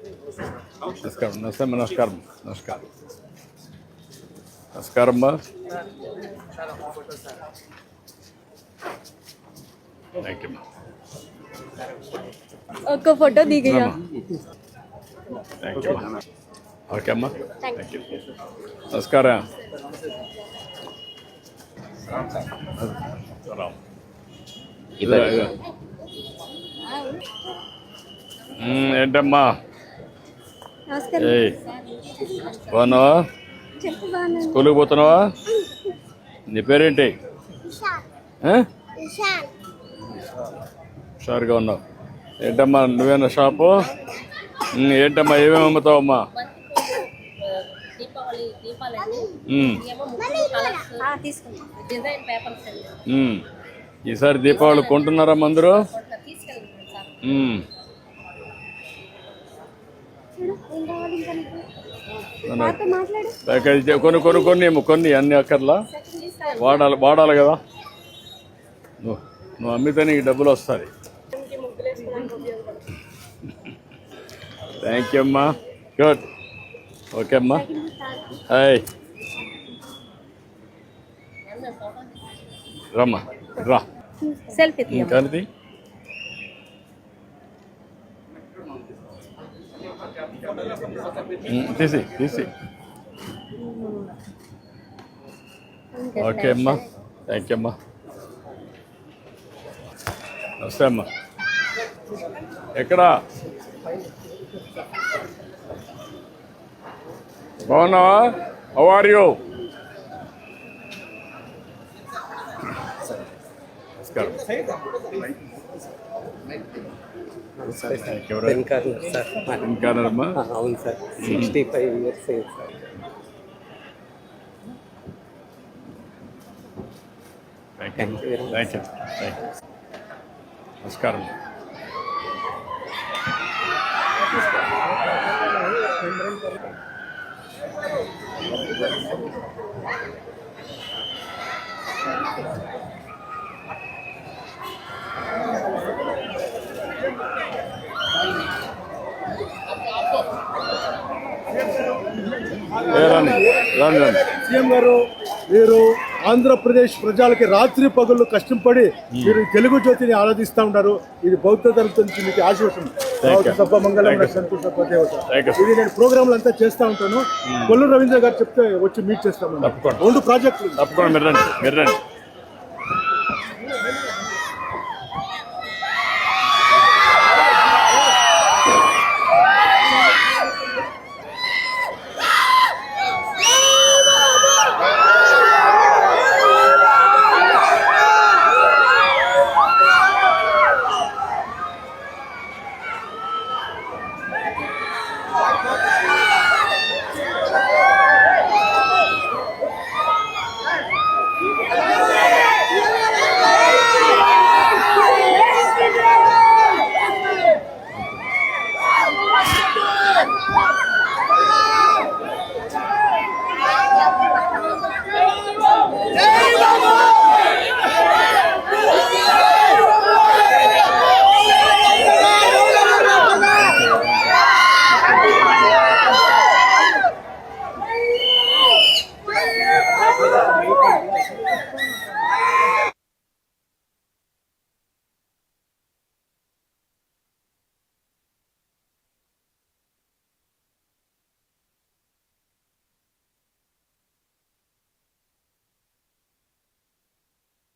నమస్కారం నమస్తే నమస్కారం నమస్కారం నమస్కారం అమ్మా థ్యాంక్ యూ అమ్మా ఒక్క ఫోటో దిగయ్యా. థ్యాంక్ యూ అమ్మా ఓకే అమ్మా థ్యాంక్ యూ నమస్కారం ఏంటమ్మా? బాగున్నావా? స్కూల్కి పోతున్నావా? నీ పేరేంటి? హుషారుగా ఉన్నావు. ఏంటమ్మా నువ్వేనా షాపు? ఏంటమ్మా ఏమేమి అమ్ముతావమ్మా? దీపావళి దీపాలండి ఉమ్, ఏమో ప్యాకేజ్ కొన్ని కొన్ని కొన్ని ఏమో కొన్ని అన్ని అక్కర్లా. వాడాలి వాడాలి కదా. నువ్వు నువ్వు అమ్మితే నీకు డబ్బులు వస్తుంది థ్యాంక్ యూ అమ్మా. గుడ్ ఓకే అమ్మా. హాయ్ రమ్మా రా. సెల్ఫీ తీసి తీసి. ఓకే అమ్మా. థ్యాంక్ యూ అమ్మా. నమస్తే అమ్మా. ఎక్కడ? బాగున్నావా? హౌ ఆర్ యూ నమస్కారం. ఎవరు పెన్ కార్నర్ సార్. మా- ఇంకా అమ్మా అవును sir. Sixty five years sir. Thank you. Thank you you నమస్కారం సీఎం గారు మీరు ఆంధ్రప్రదేశ్ ప్రజలకి రాత్రి పగళ్ళు కష్టపడి మీరు తెలుగు జ్యోతిని ఆరాధిస్తూ ఉంటారు ఇది బౌద్ధ ధర్మం నుంచి మీకు you. సభ మంగళం. ఇది నేను ప్రోగ్రాంలు అంతా చేస్తూ ఉంటాను. కొల్లు రవీంద్ర గారు చెప్తే వచ్చి మీట్ చేస్తాను తప్పకుండా. రెండు ప్రాజెక్టులు. తప్పకుండా